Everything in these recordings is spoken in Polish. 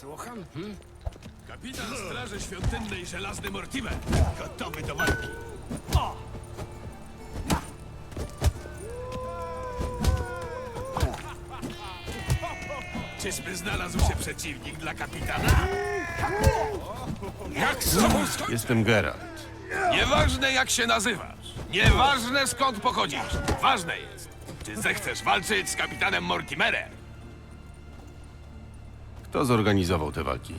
Słucham? Hmm? Kapitan Straży Świątynnej Żelazny Mortimer. Gotowy do walki. Czyżby znalazł się przeciwnik dla kapitana? Jak z tobą skończy? Jestem Geralt. Nieważne jak się nazywasz. Nieważne skąd pochodzisz. Ważne jest, czy zechcesz walczyć z kapitanem Mortimerem. Kto zorganizował te walki?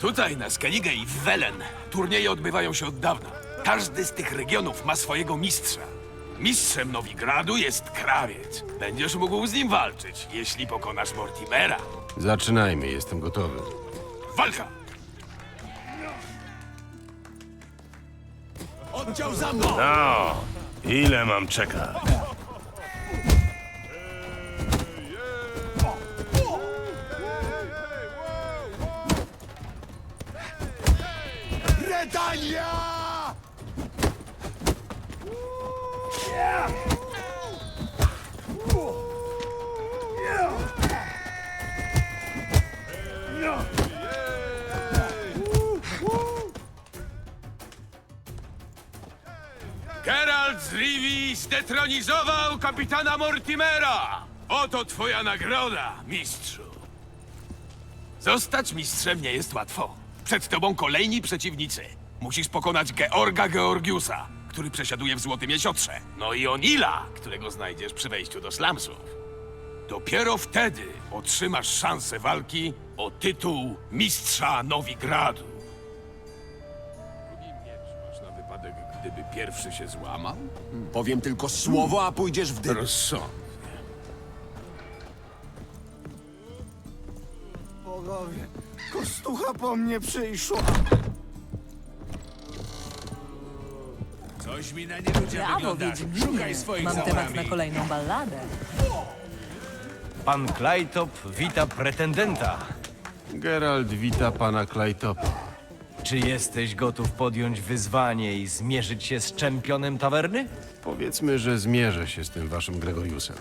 Tutaj na Skellige i w Welen turnieje odbywają się od dawna. Każdy z tych regionów ma swojego mistrza. Mistrzem Nowigradu jest krawiec. Będziesz mógł z nim walczyć, jeśli pokonasz Mortimera. Zaczynajmy, jestem gotowy. Walka! Oddział za mną! No, ile mam czekać? Bretania! Geralt z zdetronizował kapitana Mortimera! Oto twoja nagroda, mistrzu. Zostać mistrzem nie jest łatwo. Przed tobą kolejni przeciwnicy. Musisz pokonać Georga Georgiusa, który przesiaduje w Złotym Jesiotrze. No i Onila, którego znajdziesz przy wejściu do slumsów. Dopiero wtedy otrzymasz szansę walki o tytuł mistrza Nowigradu. Drugi miecz masz na wypadek, gdyby pierwszy się złamał? Powiem tylko słowo, a pójdziesz w dym. Rozsądnie. Bogowie, kostucha po mnie przyszła. Coś mi na nieludzie Brawo, wyglądasz. Szukaj Wiedźminie. swoich Mam temat na kolejną balladę. Pan Klejtop wita pretendenta. Geralt wita pana Klejtopa. Czy jesteś gotów podjąć wyzwanie i zmierzyć się z czempionem tawerny? Powiedzmy, że zmierzę się z tym waszym Gregoriusem.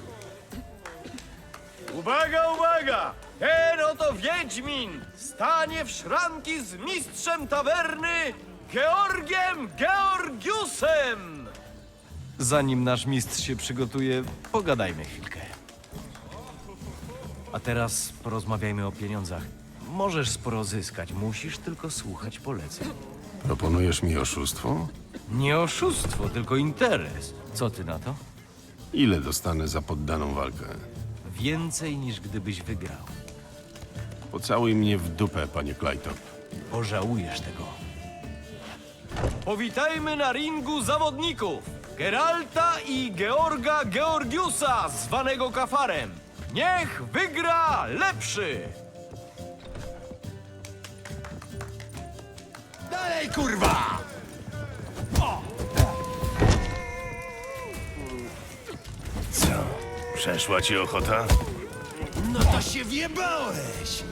Uwaga, uwaga! Ten oto Wiedźmin stanie w szranki z mistrzem tawerny Georgiem Georgiusem! Zanim nasz mistrz się przygotuje, pogadajmy chwilkę. A teraz porozmawiajmy o pieniądzach. Możesz sporo zyskać, musisz tylko słuchać poleceń. Proponujesz mi oszustwo? Nie oszustwo, tylko interes. Co ty na to? Ile dostanę za poddaną walkę? Więcej niż gdybyś wygrał. Pocałuj mnie w dupę, panie Klejtop. Pożałujesz tego. Powitajmy na ringu zawodników! Geralta i Georga Georgiusa, zwanego Kafarem. Niech wygra lepszy! Dalej, kurwa! Przeszła ci ochota? No to się wjebałeś!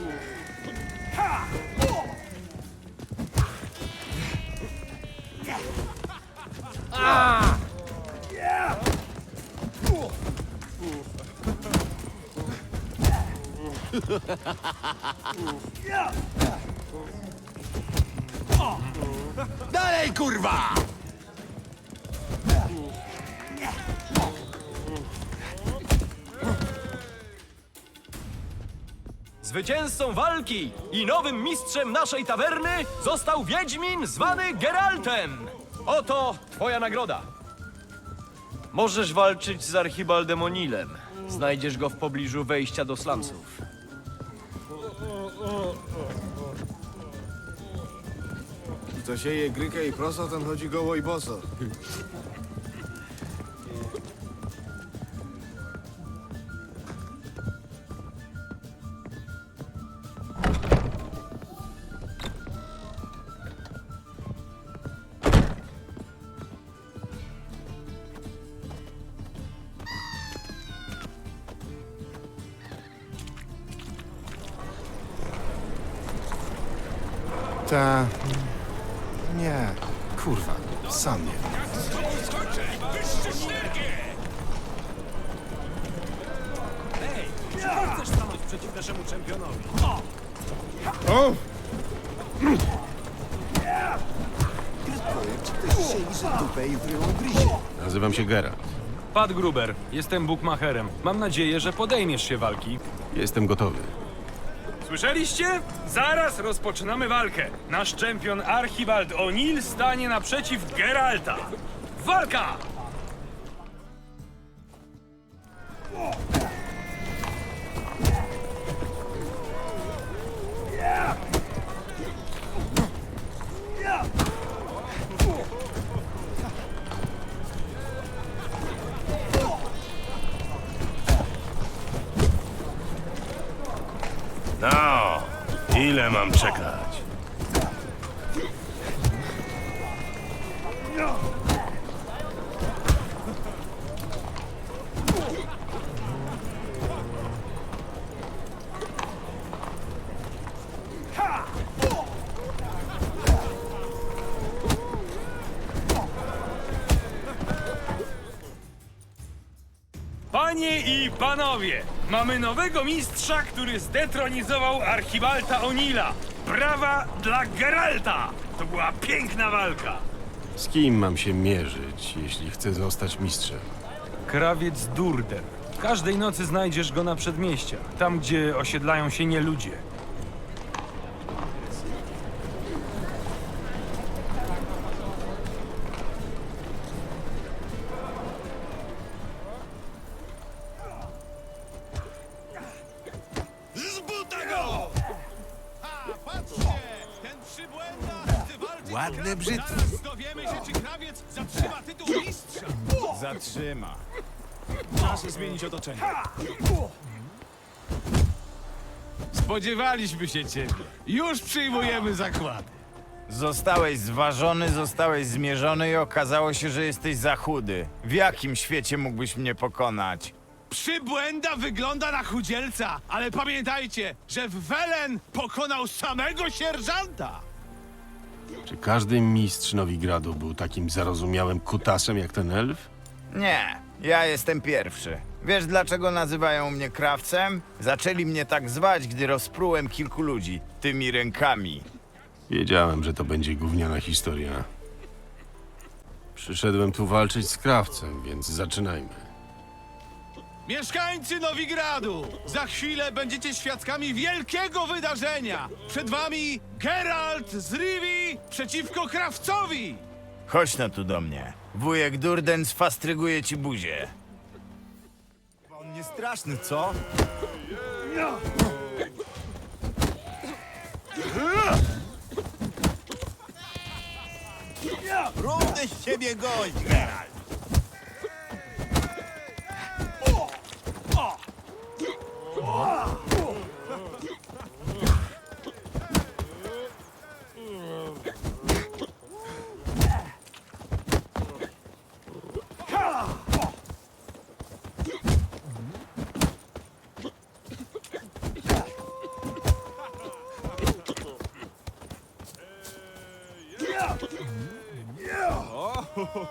Dalej, kurwa! Zwycięzcą walki i nowym mistrzem naszej tawerny został Wiedźmin zwany Geraltem. Oto twoja nagroda. Możesz walczyć z Archibaldem O'Neillem. Znajdziesz go w pobliżu wejścia do slumsów. Kto sieje grykę i prosa, ten chodzi goło i boso. Ta... Nie, kurwa, sam nie wiem. Chcesz stanąć przeciw naszemu czempionowi? O! Nazywam się Geralt. Pat Gruber, jestem bukmacherem. Mam nadzieję, że podejmiesz się walki. Jestem gotowy. Słyszeliście? Zaraz rozpoczynamy walkę. Nasz czempion Archibald O'Neill stanie naprzeciw Geralta. Walka! No, ile mam czekać? Panie i panowie, mamy nowego mistrza, który zdetronizował Archibalta O'Neilla. Brawa dla Geralta! To była piękna walka. Z kim mam się mierzyć, jeśli chcę zostać mistrzem? Krawiec Durden. Każdej nocy znajdziesz go na przedmieściach, tam gdzie osiedlają się nieludzie. Ładne brzytwy. Dowiemy się, czy krawiec zatrzyma tytuł mistrza. Zatrzyma. Czas zmienić otoczenie. Spodziewaliśmy się ciebie. Już przyjmujemy zakłady. Zostałeś zważony, zostałeś zmierzony i okazało się, że jesteś za chudy. W jakim świecie mógłbyś mnie pokonać? Przybłęda wygląda na chudzielca, ale pamiętajcie, że w Welen pokonał samego sierżanta. Czy każdy mistrz Nowigradu był takim zarozumiałym kutasem jak ten elf? Nie, ja jestem pierwszy. Wiesz dlaczego nazywają mnie krawcem? Zaczęli mnie tak zwać, gdy rozprułem kilku ludzi tymi rękami. Wiedziałem, że to będzie gówniana historia. Przyszedłem tu walczyć z krawcem, więc zaczynajmy. Mieszkańcy Nowigradu, za chwilę będziecie świadkami wielkiego wydarzenia. Przed wami Geralt z Rivi przeciwko krawcowi. Chodź no tu do mnie. Wujek Durden sfastryguje ci buzię. On nie straszny, co? Równy z siebie gość, Geralt.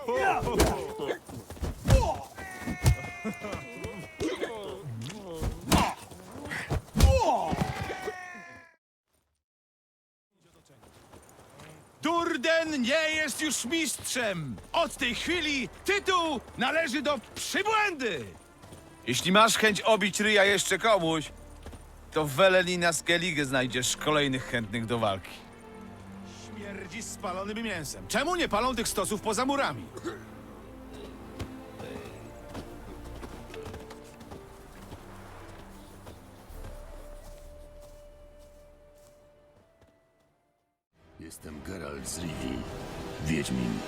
Yeah! Durden nie jest już mistrzem. Od tej chwili tytuł należy do przybłędy. Jeśli masz chęć obić ryja jeszcze komuś, to w Weleni na Skellige znajdziesz kolejnych chętnych do walki. Śmierdzi spalonym mięsem. Czemu nie palą tych stosów poza murami? Jestem Geralt z Rivi, Wiedźmin.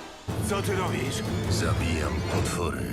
Co ty robisz? Zabijam potwory.